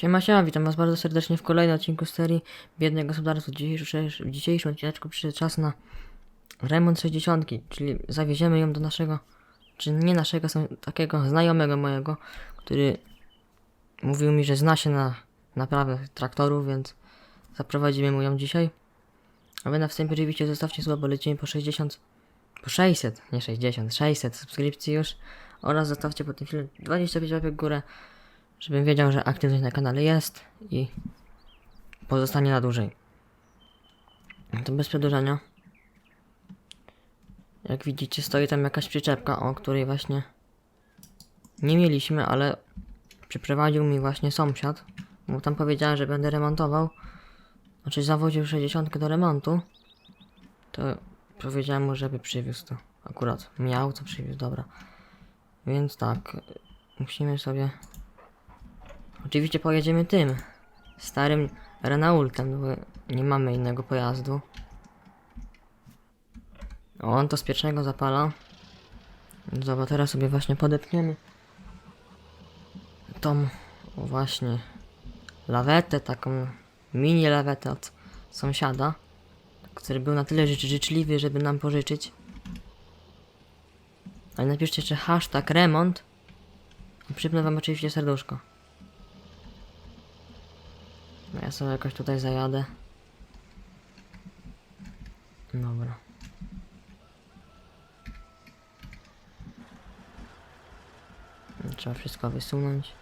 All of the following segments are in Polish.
Siema, siema, witam was bardzo serdecznie w kolejnym odcinku serii Biedne Gospodarstwo. W dzisiejszym, odcineczku przyszedł czas na remont 60, czyli zawieziemy ją do naszego, czy nie naszego, takiego znajomego mojego, który mówił mi, że zna się na naprawę traktorów, więc zaprowadzimy mu ją dzisiaj. A wy na wstępie oczywiście zostawcie słowo, lecimy po 60, po 600, nie 60, 600 subskrypcji już oraz zostawcie po tym filmie 25 łapek w górę żebym wiedział, że aktywność na kanale jest i pozostanie na dłużej. To bez przedłużania. Jak widzicie, stoi tam jakaś przyczepka, o której właśnie nie mieliśmy, ale przyprowadził mi właśnie sąsiad, bo tam powiedziałem, że będę remontował. Znaczy zawoził 60 do remontu, to powiedziałem mu, żeby przywiózł to. Akurat miał, co przywiózł, dobra. Więc tak, musimy sobie Oczywiście pojedziemy tym starym Renaultem, bo nie mamy innego pojazdu. O, on to z pierwszego zapala. Dobra, teraz sobie właśnie podepniemy tą właśnie lawetę, taką mini lawetę od sąsiada, który był na tyle życz życzliwy, żeby nam pożyczyć. Ale napiszcie jeszcze hashtag remont przypnę wam oczywiście serduszko. Ja sobie jakoś tutaj zajadę. Dobra. Trzeba wszystko wysunąć.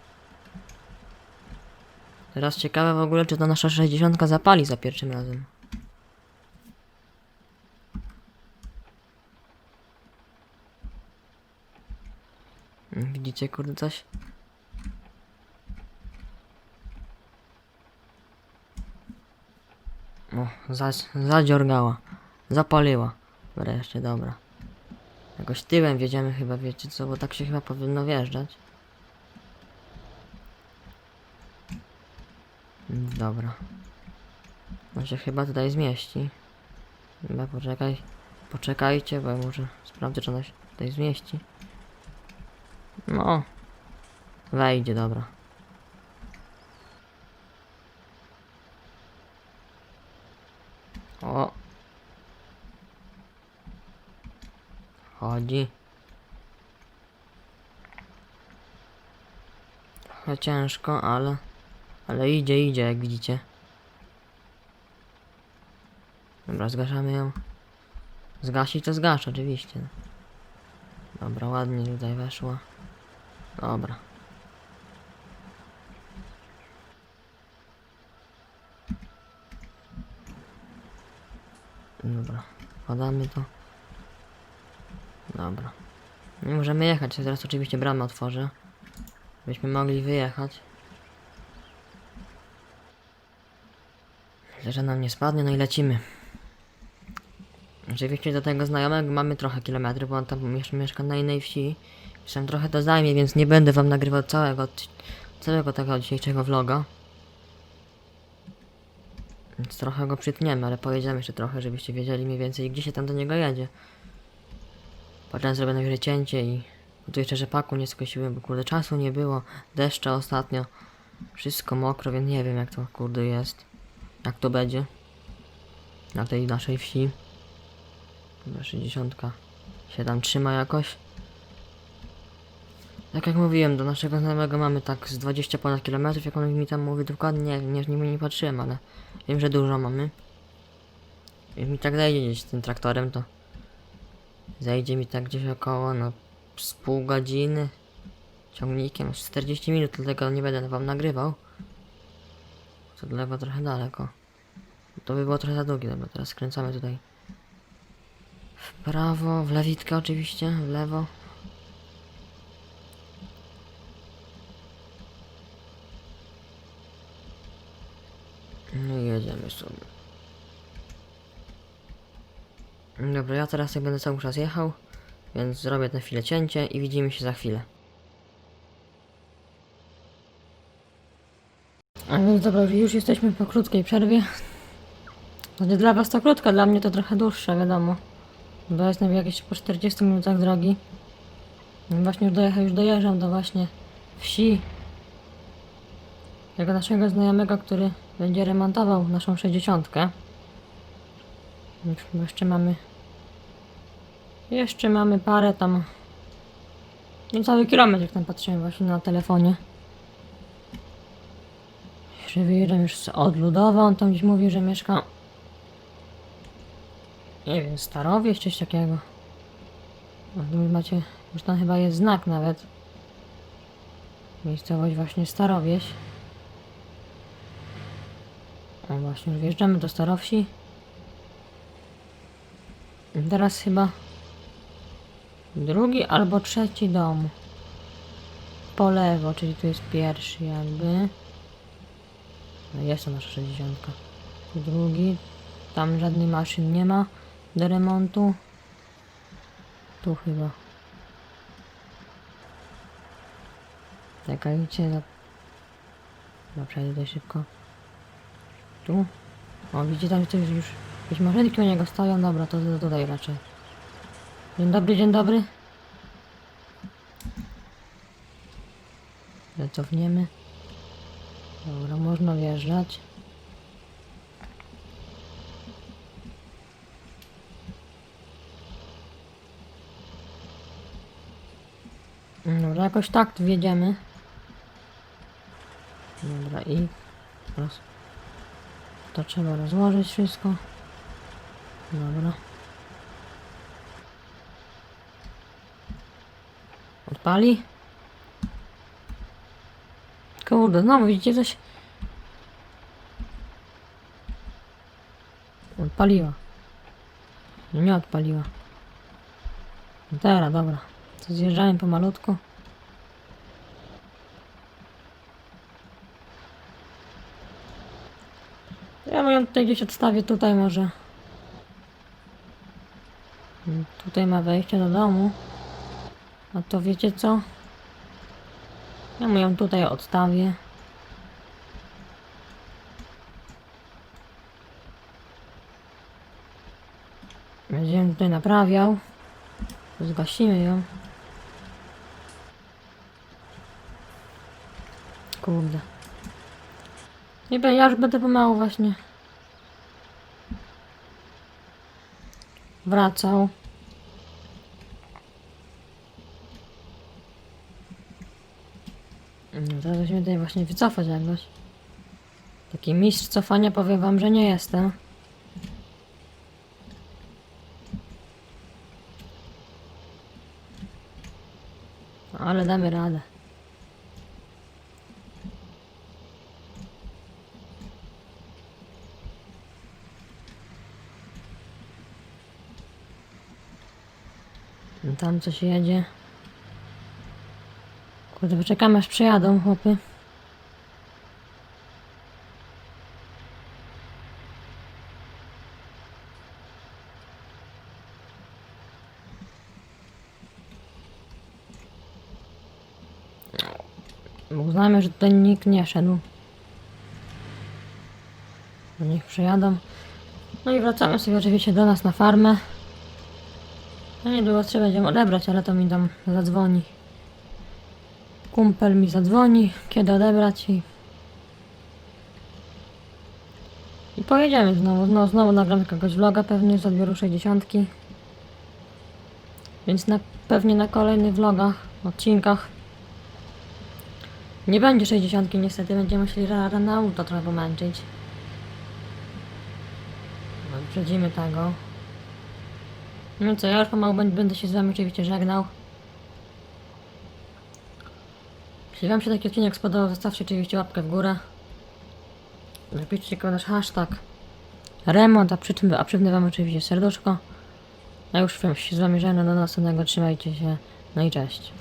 Teraz ciekawe w ogóle, czy ta nasza 60 zapali za pierwszym razem. Widzicie, kurde, coś? O, za, zadziorgała. Zapaliła. Wreszcie, dobra. Jakoś tyłem wiedziemy chyba, wiecie co, bo tak się chyba powinno wjeżdżać. Dobra. On się chyba tutaj zmieści. Chyba poczekaj. Poczekajcie, bo może sprawdzę, czy ona się tutaj zmieści. No. Wejdzie, dobra. O. Chodzi. Trochę ciężko, ale... Ale idzie, idzie, jak widzicie. Dobra, zgaszamy ją. Zgasić to zgasz, oczywiście. Dobra, ładnie tutaj weszła. Dobra. Dobra, podamy to. Dobra. Nie możemy jechać, teraz oczywiście bramę otworzę. Byśmy mogli wyjechać. Że nam nie spadnie, no i lecimy. Oczywiście do tego znajomego mamy trochę kilometrów, bo on tam jeszcze mieszka na innej wsi. Jeszcze trochę to zajmie, więc nie będę wam nagrywał całego, całego tego dzisiejszego vloga. Więc trochę go przytniemy, ale pojedziemy jeszcze trochę, żebyście wiedzieli mniej więcej, gdzie się tam do niego jedzie. Potem zrobię najwyżej cięcie i... Tu jeszcze rzepaku nie skosiłem, bo kurde czasu nie było. Deszcze ostatnio. Wszystko mokro, więc nie wiem jak to kurde jest. Jak to będzie. Na tej naszej wsi. Dobra, 60 się tam trzyma jakoś. Tak jak mówiłem, do naszego znajomego mamy tak z 20 ponad kilometrów, jak on mi tam mówi dokładnie, nie, nie, nie, patrzyłem, ale wiem, że dużo mamy. Jak mi tak zajdzie gdzieś tym traktorem, to zajdzie mi tak gdzieś około, no, z pół godziny ciągnikiem, 40 minut, dlatego nie będę wam nagrywał. To lewo trochę daleko. To by było trochę za długie, dobra, teraz skręcamy tutaj. W prawo, w lewitkę oczywiście, w lewo. No i jedziemy sobie. Dobra, ja teraz jak będę cały czas jechał, więc zrobię na chwilę cięcie i widzimy się za chwilę. A więc dobra, już jesteśmy po krótkiej przerwie. Znaczy dla was to krótka, dla mnie to trochę dłuższa, wiadomo. Bo jestem jakieś po 40 minutach drogi. Właśnie już, dojechał, już dojeżdżam do właśnie wsi. tego naszego znajomego, który będzie remontował naszą 60. Już Jeszcze mamy. Jeszcze mamy parę tam. Niecały kilometr, jak tam patrzyłem właśnie na telefonie. Jeszcze wyjeżdżam już z. On tam gdzieś mówi, że mieszka. Nie wiem, Starowie, czy coś takiego. O, tu już macie. Już tam chyba jest znak nawet. Miejscowość właśnie Starowieś. O właśnie, już wjeżdżamy do Starowsi. Teraz chyba drugi albo trzeci dom. Po lewo, czyli tu jest pierwszy jakby. No jest to nasza 60. Tu drugi. Tam żadnej maszyn nie ma do remontu. Tu chyba. Czekajcie, za... Chyba przejdę szybko. Tu. O, widzicie, tam coś już... Jakieś maszynki u niego stoją. Dobra, to to tutaj raczej. Dzień dobry, dzień dobry. Zacofniemy. Dobra, można wjeżdżać. Dobra, jakoś tak wjedziemy. Dobra, i roz... to trzeba rozłożyć wszystko. Dobra. Odpali. Kurde, znowu widzicie coś? Odpaliła. Nie odpaliła. Teraz, dobra. To zjeżdżamy pomalutku. Ja ją tutaj gdzieś odstawię, tutaj może. Tutaj ma wejście do domu. A to wiecie co? Ja mu ją tutaj odstawię. Będziemy tutaj naprawiał. Zgasimy ją. Kurde. Nie ja już będę pomału właśnie. Wracał. No teraz musimy tutaj właśnie wycofać jakoś. Taki mistrz cofania powiem wam, że nie jestem. Ale damy radę. No Tam coś jedzie. Kurde, poczekamy aż przyjadą chłopy. Uznajmy, że tutaj nikt nie szedł. Niech przyjadą. No i wracamy sobie oczywiście do nas na farmę. No niedługo trzeba będziemy odebrać, ale to mi tam zadzwoni. Kumpel mi zadzwoni, kiedy odebrać i... I pojedziemy znowu, no, znowu nagram jakiegoś vloga pewnie z odbioru 60. Więc na, pewnie na kolejnych vlogach, odcinkach nie będzie 60 niestety, będziemy musieli na auto trochę pomęczyć. No, Wyprzedzimy tego. No co, ja już pomału będę się z wami oczywiście żegnał. Jeśli wam się taki odcinek spodobał, zostawcie oczywiście łapkę w górę. Napiszcie nasz hashtag remont, a przy czym a przypnę wam oczywiście serduszko. Ja już wam się z wami żegnam, do następnego, trzymajcie się, no i cześć.